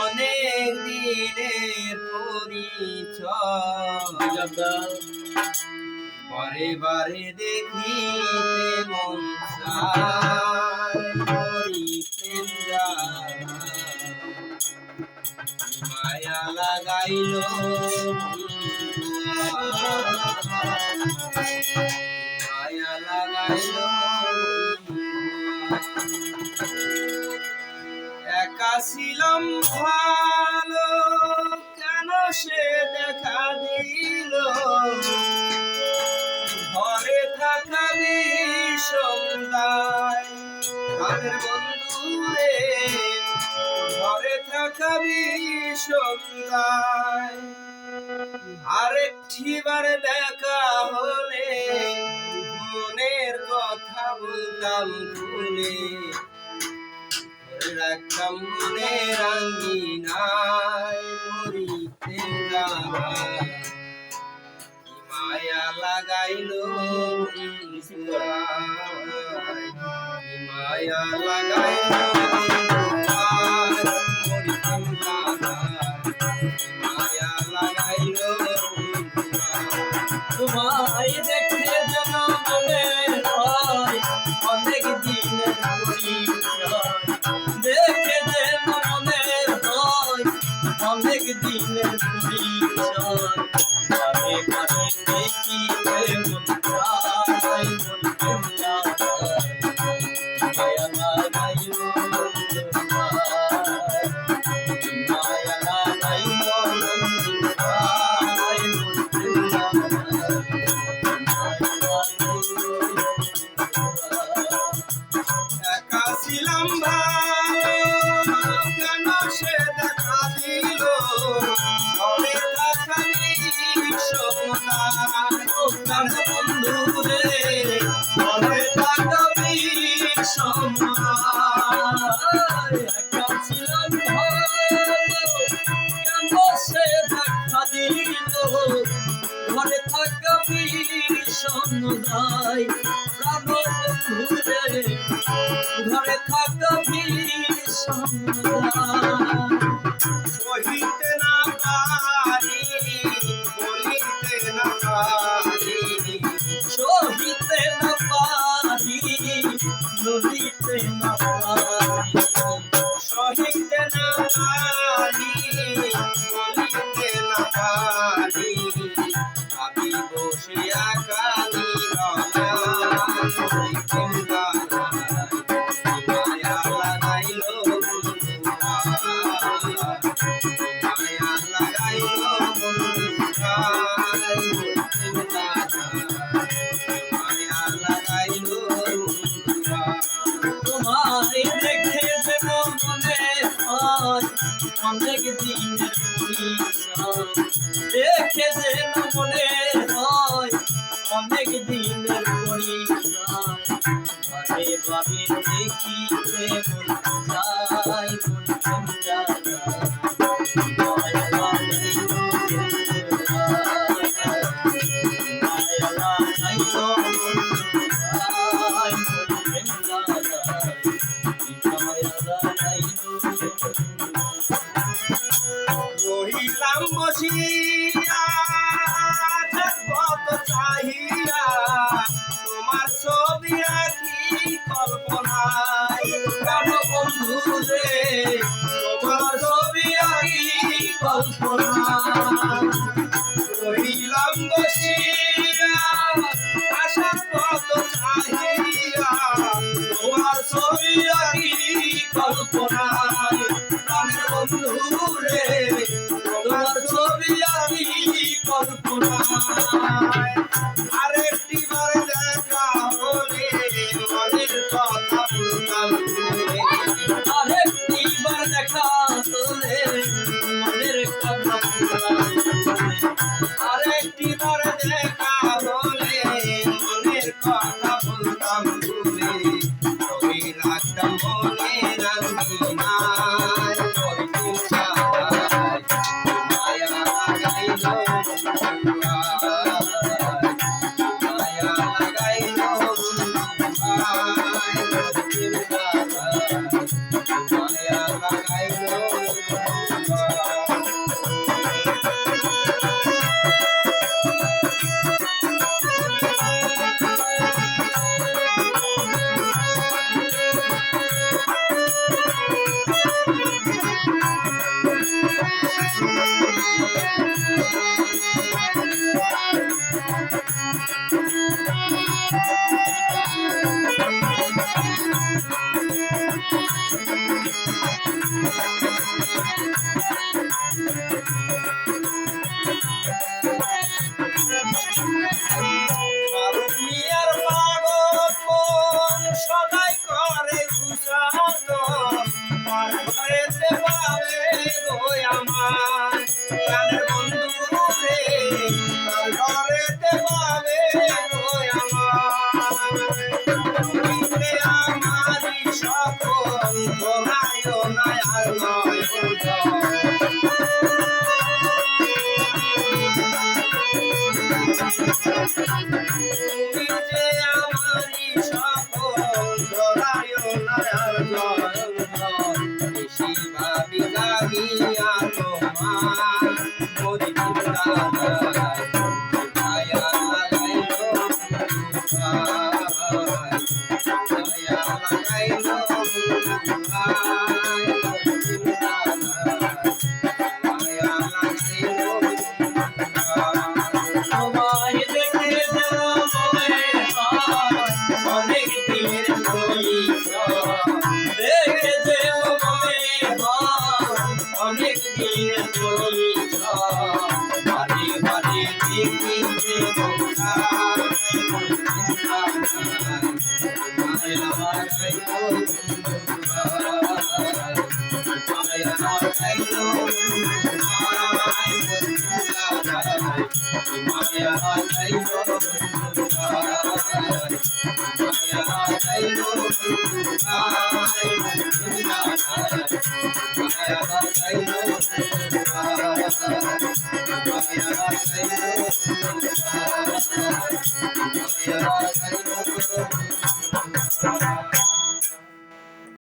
অনেক দিনের পরিচয়। বারে বারে দেখিতে মন মায়া লাগাইল মায়া লাগাইল। ছিলাম ভালো কেন সে দেখা দিল? ঘরে থাকা সন্ধ্যায় তাদের বন্ধু রে ঘরে থাকা সন্ধ্যায় আরেকটি বার দেখা হলে মনের কথা বলতাম খুলে রাখতাম মনের আঙ্গিনায় মরিতে মায়া লাগাইলো মায়া লাগাইলো তোমায় বারে বারে দেখি মন রে ঘরে থাকা সহিতে না পারি, বলিতে না পারি। সহিতে না পারি নদীতে না পারি। সহিতে না পারি অনেক দিনের দেখে যেন মনে হয় অনেক দিনের পরিচয় আরেকটি বার দেখা বলে মনের কথা বলতাম আরেকটি বার দেখা তোলে মনের কথা আরেকটি বার দেখা হলে মনের কথা Thank you. অনেক দিয়ে চলিছ বাড়ি বাড়ি দেখিতে Thank you. Thank you.